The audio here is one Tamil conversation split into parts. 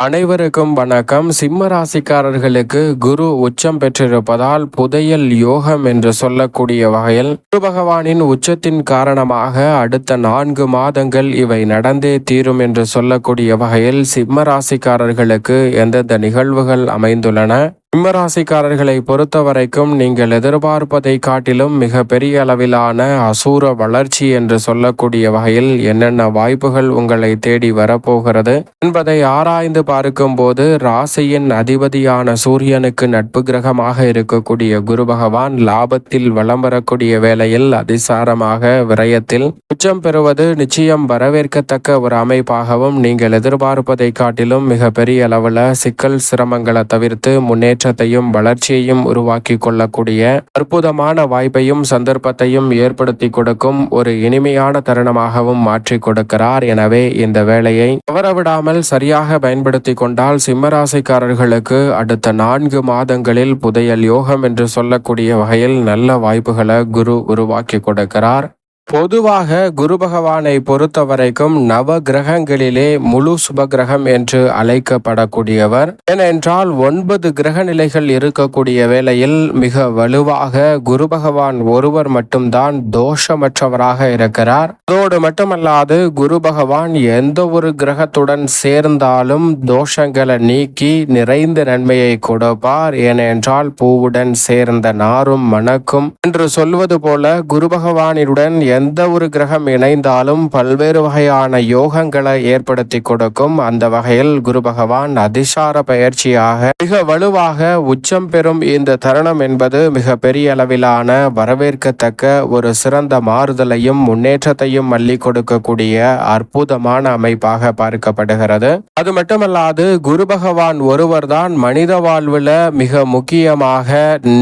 அனைவருக்கும் வணக்கம். சிம்ம ராசிக்காரர்களுக்கு குரு உச்சம் பெற்றிருப்பதால் புதையல் யோகம் என்று சொல்லக்கூடிய வகையில் குரு பகவானின் உச்சத்தின் காரணமாக அடுத்த நான்கு மாதங்கள் இவை நடந்தே தீரும் என்று சொல்லக்கூடிய வகையில் சிம்ம ராசிக்காரர்களுக்கு எந்தெந்த நிகழ்வுகள் அமைந்துள்ளன? சிம்மராசிக்காரர்களை பொறுத்தவரைக்கும் பொறுத்த வரைக்கும் நீங்கள் எதிர்பார்ப்பதை காட்டிலும் மிக பெரிய அளவிலான அசூர வளர்ச்சி என்று சொல்லக்கூடிய வகையில் என்னென்ன வாய்ப்புகள் உங்களை தேடி வரப்போகிறது என்பதை ஆராய்ந்து பார்க்கும்போது ராசியின் அதிபதியான சூரியனுக்கு நட்பு கிரகமாக இருக்கக்கூடிய குரு பகவான் லாபத்தில் வலம் வரக்கூடிய வேளையில் அதிசாரமாக விரயத்தில் உச்சம் பெறுவது நிச்சயம் வரவேற்கத்தக்க ஒரு அமைப்பாகவும் நீங்கள் எதிர்பார்ப்பதை காட்டிலும் மிக பெரிய அளவில் சிக்கல் சிரமங்களை தவிர்த்து முன்னேற்ற முன்னேற்றத்தையும் வளர்ச்சியையும் உருவாக்கி கொள்ளக்கூடிய அற்புதமான வாய்ப்பையும் சந்தர்ப்பத்தையும் ஏற்படுத்தி கொடுக்கும் ஒரு இனிமையான தருணமாகவும் மாற்றி கொடுக்கிறார். எனவே இந்த வேலையை தவறவிடாமல் சரியாக பயன்படுத்தி கொண்டால் சிம்மராசிக்காரர்களுக்கு அடுத்த நான்கு மாதங்களில் புதையல் யோகம் என்று சொல்லக்கூடிய வகையில் நல்ல வாய்ப்புகளை குரு உருவாக்கி கொடுக்கிறார். பொதுவாக குரு பகவானை பொறுத்த வரைக்கும் நவ கிரகங்களிலே முழு சுப கிரகம் என்று அழைக்கப்படக்கூடியவர். ஏனென்றால் ஒன்பது கிரக நிலைகள் இருக்கக்கூடிய வேளையில் மிக வலுவாக குரு பகவான் ஒருவர் மட்டும்தான் தோஷமற்றவராக இருக்கிறார். அதோடு மட்டுமல்லாது குரு பகவான் எந்த ஒரு கிரகத்துடன் சேர்ந்தாலும் தோஷங்களை நீக்கி நிறைந்த நன்மையை கொடுப்பார். ஏனென்றால் பூவுடன் சேர்ந்த நாரும் மணக்கும். என்று சொல்வது போல குரு பகவானுடன் எந்த ஒரு கிரகம் இணைந்தாலும் பல்வேறு வகையான யோகங்களை ஏற்படுத்தி கொடுக்கும். அந்த வகையில் குரு பகவான் அதிசார பயிற்சியாக மிக வலுவாக உச்சம் பெறும் இந்த தருணம் என்பது மிக பெரிய அளவிலான வரவேற்கத்தக்க ஒரு சிறந்த மாறுதலையும் முன்னேற்றத்தையும் அள்ளி கொடுக்கக்கூடிய அற்புதமான அமைப்பாக பார்க்கப்படுகிறது. அது மட்டுமல்லாது குரு பகவான் ஒருவர்தான் மனித வாழ்வில் மிக முக்கியமாக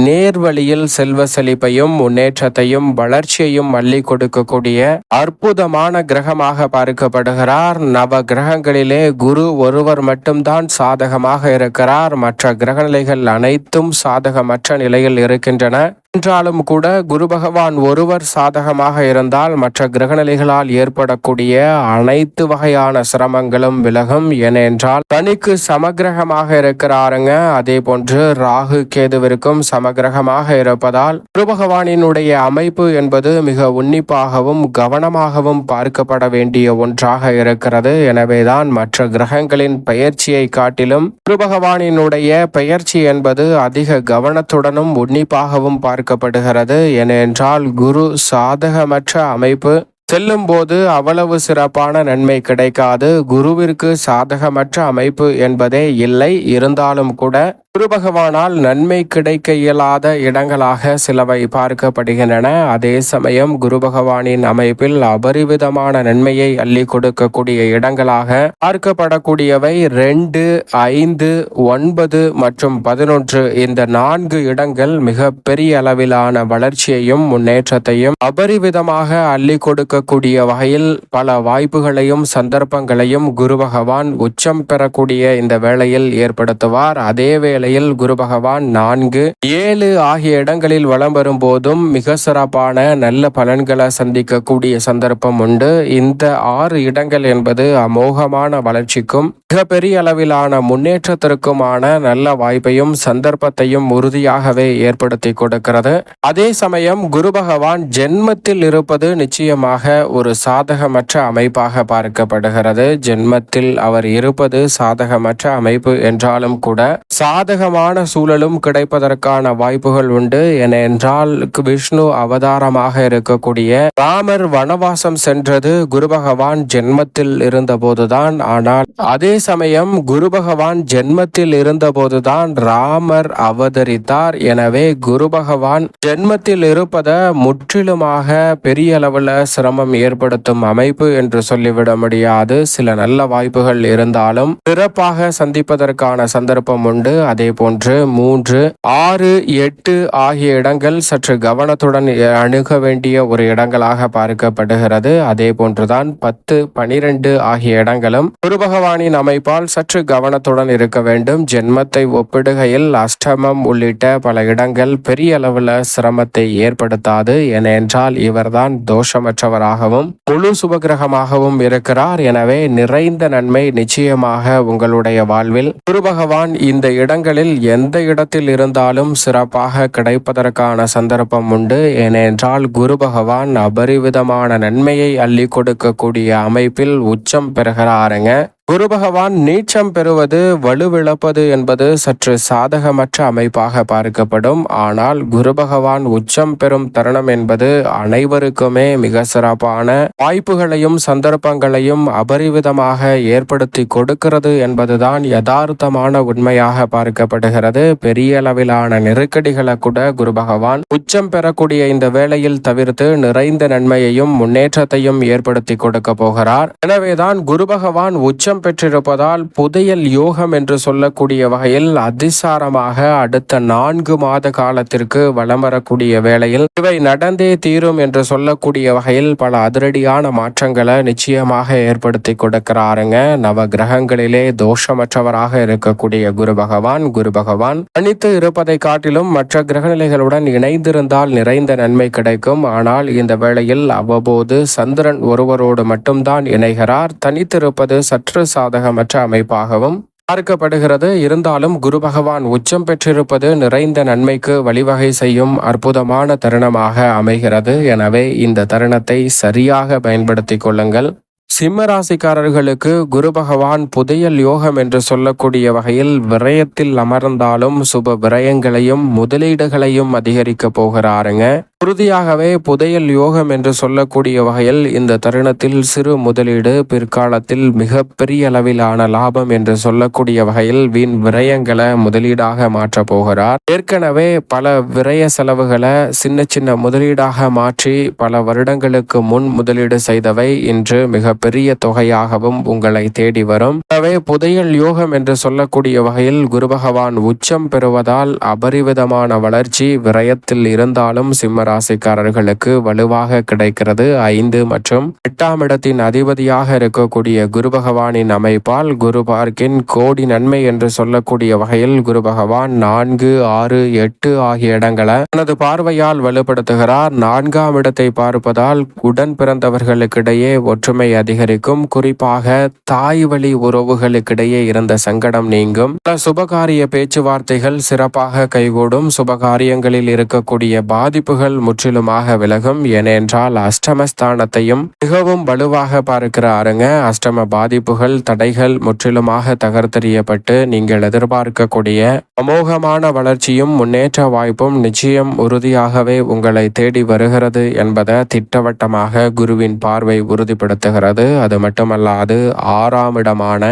நேர்வழியில் செல்வ செழிப்பையும் முன்னேற்றத்தையும் வளர்ச்சியையும் அள்ளி கொடுக்கக்கூடிய அற்புதமான கிரகமாக பார்க்கப்படுகிறார். நவ கிரகங்களிலே குரு ஒருவர் மட்டும்தான் சாதகமாக இருக்கிறார். மற்ற கிரகநிலைகள் அனைத்தும் சாதகமற்ற நிலையில் இருக்கின்றன. என்றாலும் கூட குரு பகவான் ஒருவர் சாதகமாக இருந்தால் மற்ற கிரகநிலைகளால் ஏற்படக்கூடிய அனைத்து வகையான சிரமங்களும் விலகும். ஏனென்றால் தனிக்கு சமகிரகமாக இருக்கிறாருங்க. அதே போன்று ராகு கேதுவிற்கும் சமகிரகமாக இருப்பதால் குரு பகவானினுடைய அமைப்பு என்பது மிக உன்னிப்பாகவும் கவனமாகவும் பார்க்கப்பட வேண்டிய ஒன்றாக இருக்கிறது. எனவேதான் மற்ற கிரகங்களின் பெயர்ச்சியை காட்டிலும் குரு பகவானினுடைய பெயர்ச்சி என்பது அதிக கவனத்துடனும் உன்னிப்பாகவும் பார்க்க பார்க்கப்படுகிறது ஏனென்றால் குரு சாதகமற்ற அமைப்பு. செல்லும் போது அவ்வளவு சிறப்பான நன்மை கிடைக்காது. குருவிற்கு சாதகமற்ற அமைப்பு என்பதே இல்லை. இருந்தாலும் கூட குருபகவானால் நன்மை கிடைக்க இயலாத இடங்களாக சிலவை பார்க்கப்படுகின்றன. அதே சமயம் குரு பகவானின் அமைப்பில் அபரிவிதமான நன்மையை அள்ளி கொடுக்கக்கூடிய இடங்களாக பார்க்கப்படக்கூடியவை ரெண்டு ஐந்து ஒன்பது மற்றும் பதினொன்று. இந்த நான்கு இடங்கள் மிக பெரிய அளவிலான வளர்ச்சியையும் முன்னேற்றத்தையும் அபரிவிதமாக அள்ளி கொடுக்கக்கூடிய வகையில் பல வாய்ப்புகளையும் சந்தர்ப்பங்களையும் குரு பகவான் உச்சம் பெறக்கூடிய இந்த வேளையில் ஏற்படுத்துவார். அதே வேளையில் குரு பகவான் நான்கு ஏழு ஆகிய இடங்களில் வலம் வரும் போதும் மிக சிறப்பான நல்ல பலன்களை சந்திக்கக்கூடிய சந்தர்ப்பம் உண்டு. இந்த ஆறு இடங்கள் என்பது அமோகமான வளர்ச்சிக்கும் மிகப்பெரிய அளவிலான முன்னேற்றத்திற்குமான நல்ல வாய்ப்பையும் சந்தர்ப்பத்தையும் உறுதியாகவே ஏற்படுத்தி கொடுக்கிறது. அதே சமயம் குரு பகவான் ஜென்மத்தில் இருப்பது நிச்சயமாக ஒரு சாதகமற்ற அமைப்பாக பார்க்கப்படுகிறது. ஜென்மத்தில் அவர் இருப்பது சாதகமற்ற அமைப்பு என்றாலும் கூட சாதக சாதகமான சூழலும் கிடைப்பதற்கான வாய்ப்புகள் உண்டு. என என்றால் விஷ்ணு அவதாரமாக இருக்கக்கூடிய ராமர் வனவாசம் சென்றது குரு பகவான் ஜென்மத்தில் இருந்தபோதுதான். ஆனால் அதே சமயம் குரு பகவான் ஜென்மத்தில் இருந்தபோதுதான் ராமர் அவதரித்தார். எனவே குரு பகவான் ஜென்மத்தில் இருப்பத முற்றிலுமாக பெரிய அளவுல சிரமம் ஏற்படுத்தும் அமைப்பு என்று சொல்லிவிட முடியாது. சில நல்ல வாய்ப்புகள் இருந்தாலும் சிறப்பாக சந்திப்பதற்கான சந்தர்ப்பம் உண்டு. அதே அதே போன்று மூன்று ஆறு எட்டு ஆகிய இடங்கள் சற்று கவனத்துடன் அணுக வேண்டிய ஒரு இடங்களாக பார்க்கப்படுகிறது. அதே போன்றுதான் பத்து பனிரெண்டு ஆகிய இடங்களும் குரு பகவானின் அமைப்பால் சற்று கவனத்துடன் இருக்க வேண்டும். ஜென்மத்தை ஒப்பிடுகையில் அஷ்டமம் உள்ளிட்ட பல இடங்கள் பெரிய அளவில் சிரமத்தை ஏற்படுத்தாது. ஏனென்றால் இவர்தான் தோஷமற்றவராகவும் முழு சுபகிரகமாகவும் இருக்கிறார். எனவே நிறைந்த நன்மை நிச்சயமாக உங்களுடைய வாழ்வில் குரு பகவான் இந்த இடங்கள் இடங்களில் எந்த இடத்தில் இருந்தாலும் சிறப்பாக கிடைப்பதற்கான சந்தர்ப்பம் உண்டு. ஏனென்றால் குரு பகவான் அபரிவிதமான நன்மையை அள்ளி கொடுக்கக்கூடிய அமைப்பில் உச்சம் பெறுகிறாருங்க. குரு பகவான் நீச்சம் பெறுவது வலுவிழப்பது என்பது சற்று சாதகமற்ற அமைப்பாக பார்க்கப்படும். ஆனால் குரு பகவான் உச்சம் பெறும் தருணம் என்பது அனைவருக்குமே மிக சிறப்பான வாய்ப்புகளையும் சந்தர்ப்பங்களையும் அபரிவிதமாக ஏற்படுத்தி கொடுக்கிறது என்பதுதான் யதார்த்தமான உண்மையாக பார்க்கப்படுகிறது. பெரிய அளவிலான நெருக்கடிகளை கூட குரு பகவான் உச்சம் பெறக்கூடிய இந்த வேளையில் தவிர்த்து நிறைந்த நன்மையையும் முன்னேற்றத்தையும் ஏற்படுத்தி கொடுக்க போகிறார். எனவேதான் குரு பகவான் உச்சம் உச்சம் பெற்றிருப்பதால் புதையல் யோகம் என்று சொல்லக்கூடிய வகையில் அதிசாரமாக அடுத்த நான்கு மாத காலத்திற்கு வளம் வரக்கூடிய வேளையில் இவை நடந்தே தீரும் என்று சொல்லக்கூடிய வகையில் பல அதிரடியான மாற்றங்களை நிச்சயமாக ஏற்படுத்தி கொடுக்கிறாருங்க. நவ கிரகங்களிலே தோஷமற்றவராக இருக்கக்கூடிய குரு பகவான் குரு பகவான் தனித்து இருப்பதை காட்டிலும் மற்ற கிரகநிலைகளுடன் இணைந்திருந்தால் நிறைந்த நன்மை கிடைக்கும். ஆனால் இந்த வேளையில் அவ்வப்போது சந்திரன் ஒருவரோடு மட்டும்தான் இணைகிறார். தனித்திருப்பது சற்று சாதகமற்ற அமைப்பாகவும் பார்க்கப்படுகிறது. இருந்தாலும் குரு பகவான் உச்சம் பெற்றிருப்பது நிறைந்த நன்மைக்கு வழிவகை செய்யும் அற்புதமான தருணமாக அமைகிறது. எனவே இந்த தருணத்தை சரியாக பயன்படுத்திக் கொள்ளுங்கள். சிம்ம ராசிக்காரர்களுக்கு குரு பகவான் புதையல் யோகம் என்று சொல்லக்கூடிய வகையில் விரயத்தில் அமர்ந்தாலும் சுப விரயங்களையும் முதலீடுகளையும் அதிகரிக்கப் போகிறாருங்க. உறுதியாகவே புதையல் யோகம் என்று சொல்லக்கூடிய வகையில் இந்த தருணத்தில் சிறு முதலீடு பிற்காலத்தில் மிக பெரிய அளவிலான லாபம் என்று சொல்லக்கூடிய வகையில் வீண் விரயங்களை முதலீடாக மாற்ற போகிறார். ஏற்கனவே பல விரய செலவுகளை சின்ன சின்ன முதலீடாக மாற்றி பல வருடங்களுக்கு முன் முதலீடு செய்தவை இன்று மிக பெரிய தொகையாகவும் உங்களை தேடி வரும். எனவே புதையல் யோகம் என்று சொல்லக்கூடிய வகையில் குரு பகவான் உச்சம் பெறுவதால் அபரிவிதமான வளர்ச்சி விரயத்தில் இருந்தாலும் சிம்ம ராசிக்காரர்களுக்கு வலுவாக கிடைக்கிறது. ஐந்து மற்றும் எட்டாம் இடத்தின் அதிபதியாக இருக்கக்கூடிய குரு பகவானின் அமைப்பால் குரு பார்க்கின் கோடி நன்மை என்று சொல்லக்கூடிய வகையில் குரு பகவான் நான்கு ஆறு எட்டு ஆகிய இடங்களை தனது பார்வையால் வலுப்படுத்துகிறார். நான்காம் இடத்தை பார்ப்பதால் உடன் பிறந்தவர்களுக்கிடையே ஒற்றுமை அதிகரிக்கும். குறிப்பாக தாய் வழி உறவுகளுக்கிடையே இருந்த சங்கடம் நீங்கும். பல சுபகாரிய பேச்சுவார்த்தைகள் சிறப்பாக கைகூடும். சுபகாரியங்களில் இருக்கக்கூடிய பாதிப்புகள் முற்றிலுமாக விலகும். ஏனென்றால் அஷ்டமஸ்தானத்தையும் மிகவும் வலுவாக பார்க்கிறாருங்க அஷ்டம பாதிப்புகள் தடைகள் முற்றிலுமாக தகர்த்தெறியப்பட்டு நீங்கள் எதிர்பார்க்கக்கூடிய அமோகமான வளர்ச்சியும் முன்னேற்ற வாய்ப்பும் நிச்சயம் உறுதியாகவே உங்களை தேடி வருகிறது என்பதை திட்டவட்டமாக குருவின் பார்வை உறுதிப்படுத்துகிறது. அது மட்டுமல்லாது ஆறாம் இடமான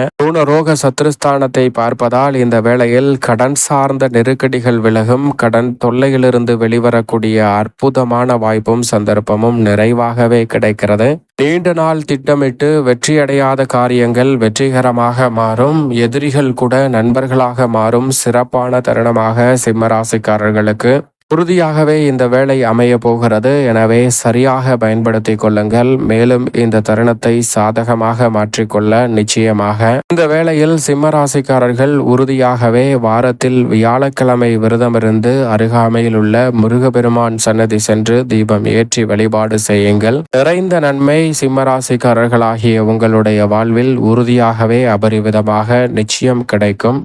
ரோக சத்ருஸ்தானத்தை பார்ப்பதால் இந்த வேளையில் கடன் சார்ந்த நெருக்கடிகள் விலகும். கடன் தொல்லையிலிருந்து வெளிவரக்கூடிய அற்புதமான வாய்ப்பும் சந்தர்ப்பமும் நிறைவாகவே கிடைக்கிறது. நீண்ட நாள் திட்டமிட்டு வெற்றியடையாத காரியங்கள் வெற்றிகரமாக மாறும். எதிரிகள் கூட நண்பர்களாக மாறும். சிறப்பான தருணமாக சிம்மராசிக்காரர்களுக்கு உறுதியாகவே இந்த வேலை அமைய போகிறது. எனவே சரியாக பயன்படுத்திக் கொள்ளுங்கள். மேலும் இந்த தருணத்தை சாதகமாக மாற்றிக்கொள்ள நிச்சயமாக. இந்த வேளையில் சிம்மராசிக்காரர்கள் உறுதியாகவே வாரத்தில் வியாழக்கிழமை விரதமிருந்து அருகாமையில் உள்ள முருகபெருமான் சன்னதி சென்று தீபம் ஏற்றி வழிபாடு செய்யுங்கள். நிறைந்த நன்மை சிம்மராசிக்காரர்களாகிய உங்களுடைய வாழ்வில் உறுதியாகவே அபரிவிதமாக நிச்சயம் கிடைக்கும்.